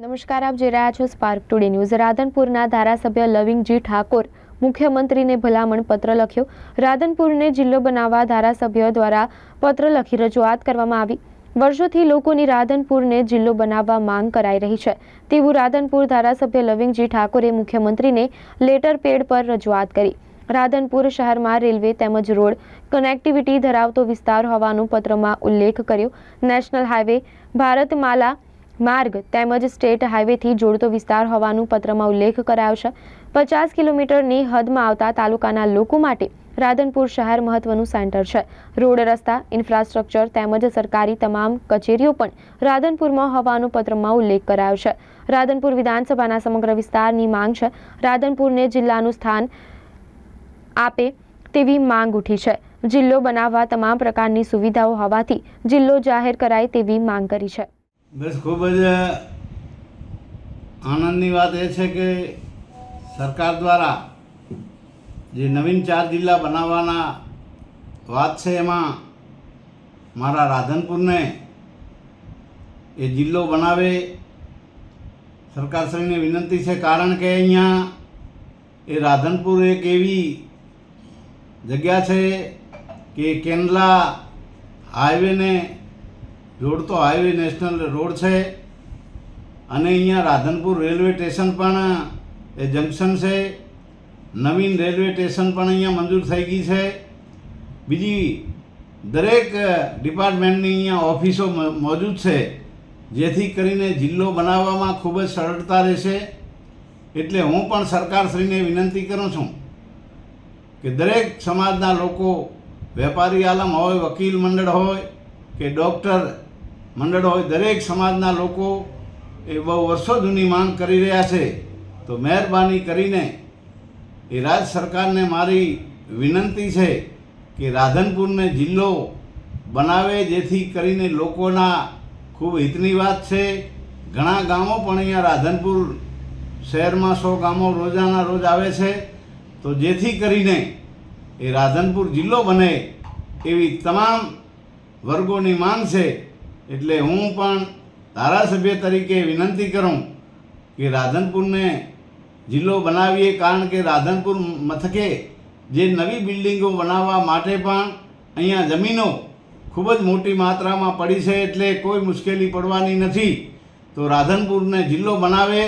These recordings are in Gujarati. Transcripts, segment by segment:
નમસ્કાર, આપ જોઈ રહ્યા છો સ્પાર્ક ટુડે ન્યૂઝ રાધનપુરના ધારાસભ્ય લવિંગજી ઠાકોર મુખ્યમંત્રીને ભલામણ પત્ર લખ્યો. રાધનપુરને જિલ્લો બનાવવા ધારાસભ્ય દ્વારા પત્ર લખી રજૂઆત કરવામાં આવી. વર્ષોથી લોકોની રાધનપુરને જિલ્લો બનાવવા માંગ કરાઈ રહી છે. તેવું રાધનપુર ધારાસભ્ય લવિંગજી ઠાકોરે મુખ્યમંત્રીને લેટર પેડ પર રજૂઆત કરી. રાધનપુર શહેરમાં રેલવે તેમજ રોડ કનેક્ટિવિટી ધરાવતો વિસ્તાર હોવાનો પત્રમાં ઉલ્લેખ કર્યો. નેશનલ હાઈવે ભારતમાલા માર્ગ તેમજ સ્ટેટ હાઈવેથી જોડતો વિસ્તાર હોવાનું પત્રમાં ઉલ્લેખ કરાયો છે. પચાસ કિલોમીટરની હદમાં આવતા તાલુકાના લોકો માટે રાધનપુર શહેર મહત્વનું સેન્ટર છે. રોડ, રસ્તા, ઇન્ફ્રાસ્ટ્રક્ચર તેમજ સરકારી તમામ કચેરીઓ પણ રાધનપુરમાં હોવાનું પત્રમાં ઉલ્લેખ કરાયો છે. રાધનપુર વિધાનસભાના સમગ્ર વિસ્તારની માંગ છે. રાધનપુરને જિલ્લાનું સ્થાન આપે તેવી માંગ ઉઠી છે. જિલ્લો બનાવવા તમામ પ્રકારની સુવિધાઓ હોવાથી જિલ્લો જાહેર કરાય તેવી માંગ કરી છે. બસ ખૂબ જ આનંદની વાત એ છે કે સરકાર દ્વારા જે નવીન ચાર જિલ્લા બનાવવાના વાત છે એમાં મારા રાધનપુરને એ જિલ્લો બનાવે સરકારશ્રીને વિનંતી છે કારણ કે અહીંયા એ રાધનપુર એક એવી જગ્યા છે કે કેન્દ્લા હાઈવેને જોડતો હાઈવે નેશનલ રોડ છે. અને અહીંયા રાધનપુર રેલવે સ્ટેશન પણ એ જંકશન છે. નવીન રેલવે સ્ટેશન પણ અહીંયા મંજૂર થઈ ગઈ છે. બીજી દરેક ડિપાર્ટમેન્ટની અહીંયા ઓફિસો મોજૂદ છે. જેથી કરીને જિલ્લો બનાવવામાં ખૂબ જ સરળતા રહેશે. એટલે હું પણ સરકારશ્રીને વિનંતી કરું છું કે દરેક સમાજના લોકો, વેપારી આલમ હોય, વકીલ મંડળ હોય, કે ડૉક્ટર મંડળ હોય દરેક સમાજના લોકો એ બહુ વર્ષો જૂની માંગ કરી રહ્યા છે. તો મહેરબાની કરીને એ રાજ સરકારને મારી વિનંતી છે કે રાધનપુરને જિલ્લો બનાવે, જેથી કરીને લોકોના ખૂબ હિતની વાત છે. ઘણા ગામો પણ અહીંયા રાધનપુર શહેરમાં સો ગામો રોજાના રોજ આવે છે. તો જેથી કરીને એ રાધનપુર જિલ્લો બને એવી તમામ વર્ગોની માંગ છે. એટલે હું પણ ધારાસભ્ય તરીકે વિનંતી કરું કે રાધનપુરને જિલ્લો બનાવીએ, કારણ કે રાધનપુર મથકે જે નવી બિલ્ડિંગો બનાવવા માટે પણ અહીંયા જમીનો ખૂબ જ મોટી માત્રામાં પડી છે એટલે કોઈ મુશ્કેલી પડવાની નથી. તો રાધનપુરને જિલ્લો બનાવે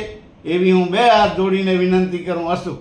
એવી હું બે હાથ જોડીને વિનંતી કરું અસ્તુ.